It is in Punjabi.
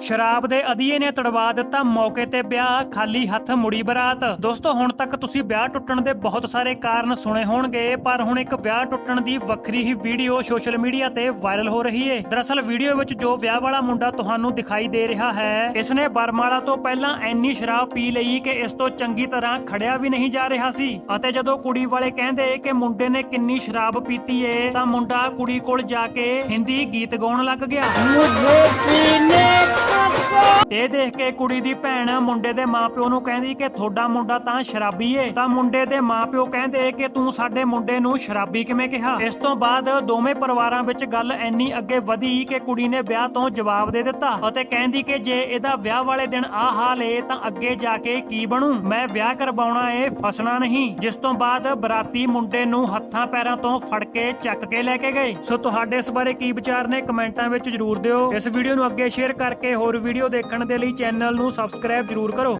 ਸ਼ਰਾਬ ਦੇ ਅਧੀਏ ਨੇ ਤੜਵਾ ਦਿੱਤਾ ਮੌਕੇ ਤੇ ਵਿਆਹ, ਖਾਲੀ ਹੱਥ ਮੁੜੀ ਬਰਾਤ। ਦੋਸਤੋ, ਹੁਣ ਤੱਕ ਤੁਸੀਂ ਵਿਆਹ ਟੁੱਟਣ ਦੇ ਬਹੁਤ ਸਾਰੇ ਕਾਰਨ ਸੁਣੇ ਹੋਣਗੇ, ਪਰ ਹੁਣ ਇੱਕ ਵਿਆਹ ਟੁੱਟਣ ਦੀ ਵੱਖਰੀ ਹੀ ਵੀਡੀਓ ਸੋਸ਼ਲ ਮੀਡੀਆ ਤੇ ਵਾਇਰਲ ਹੋ ਰਹੀ ਹੈ ਦਰਅਸਲ, ਵੀਡੀਓ ਵਿੱਚ ਜੋ ਵਿਆਹ ਵਾਲਾ ਮੁੰਡਾ ਤੁਹਾਨੂੰ ਦਿਖਾਈ ਦੇ ਰਿਹਾ ਹੈ ਇਸ ਨੇ ਬਰਮਾਲਾ ਤੋਂ ਪਹਿਲਾਂ ਐਨੀ ਸ਼ਰਾਬ ਪੀ ਲਈ ਕਿ ਇਸ ਤੋਂ ਚੰਗੀ ਤਰ੍ਹਾਂ ਖੜਿਆ ਵੀ ਨਹੀਂ ਜਾ ਰਿਹਾ ਸੀ। ਅਤੇ ਜਦੋਂ ਕੁੜੀ ਵਾਲੇ ਕਹਿੰਦੇ ਕਿ ਮੁੰਡੇ ਨੇ ਕਿੰਨੀ ਸ਼ਰਾਬ ਪੀਤੀ ਏ, ਤਾਂ ਮੁੰਡਾ ਕੁੜੀ ਕੋਲ ਜਾ ਕੇ ਹਿੰਦੀ ਗੀਤ ਗਾਉਣ ਲੱਗ ਗਿਆ। ਮੁਝੇ ਪੀਨੇ ਇਹ ਦੇਖ ਕੇ ਕੁੜੀ ਦੀ ਭੈਣ ਮੁੰਡੇ ਦੇ ਮਾਪਿਓ ਨੂੰ ਕਹਿੰਦੀ ਕਿ ਤੁਹਾਡਾ ਮੁੰਡਾ ਤਾਂ ਸ਼ਰਾਬੀ ਏ। ਤਾਂ ਮੁੰਡੇ ਦੇ ਮਾਪਿਓ ਕਹਿੰਦੇ ਕਿ ਤੂੰ ਸਾਡੇ ਮੁੰਡੇ ਨੂੰ ਸ਼ਰਾਬੀ ਕਿਵੇਂ ਕਿਹਾ? ਇਸ ਤੋਂ ਬਾਅਦ ਦੋਵੇਂ ਪਰਿਵਾਰਾਂ ਵਿੱਚ ਗੱਲ ਇੰਨੀ ਅੱਗੇ ਵਧੀ ਕਿ ਕੁੜੀ ਨੇ ਵਿਆਹ ਤੋਂ ਜਵਾਬ ਦੇ ਦਿੱਤਾ ਅਤੇ ਕਹਿੰਦੀ ਕਿ ਜੇ ਇਹਦਾ ਵਿਆਹ ਵਾਲੇ ਦਿਨ ਆ ਹਾਲ ਏ ਤਾਂ ਅੱਗੇ ਜਾ ਕੇ ਕੀ ਬਣੂ? ਮੈਂ ਵਿਆਹ ਕਰਵਾਉਣਾ ਏ, ਫਸਣਾ ਨਹੀਂ। ਜਿਸ ਤੋਂ ਬਾਅਦ ਬਰਾਤੀ ਮੁੰਡੇ ਨੂੰ ਹੱਥਾਂ ਪੈਰਾਂ ਤੋਂ ਫੜ ਕੇ ਚੱਕ ਕੇ ਲੈ ਕੇ ਗਏ। ਸੋ ਤੁਹਾਡੇ ਇਸ ਬਾਰੇ ਕੀ ਵਿਚਾਰ ਨੇ ਕਮੈਂਟਾਂ ਵਿੱਚ ਜਰੂਰ ਦਿਓ। ਇਸ ਵੀਡੀਓ ਨੂੰ ਅੱਗੇ ਸ਼ੇਅਰ ਕਰਕੇ ਹੋਰ ਵੀਡੀਓ ਦੇਖਣ ਦੇ ਲਈ ਚੈਨਲ ਨੂੰ ਸਬਸਕ੍ਰਾਈਬ ਜਰੂਰ ਕਰੋ।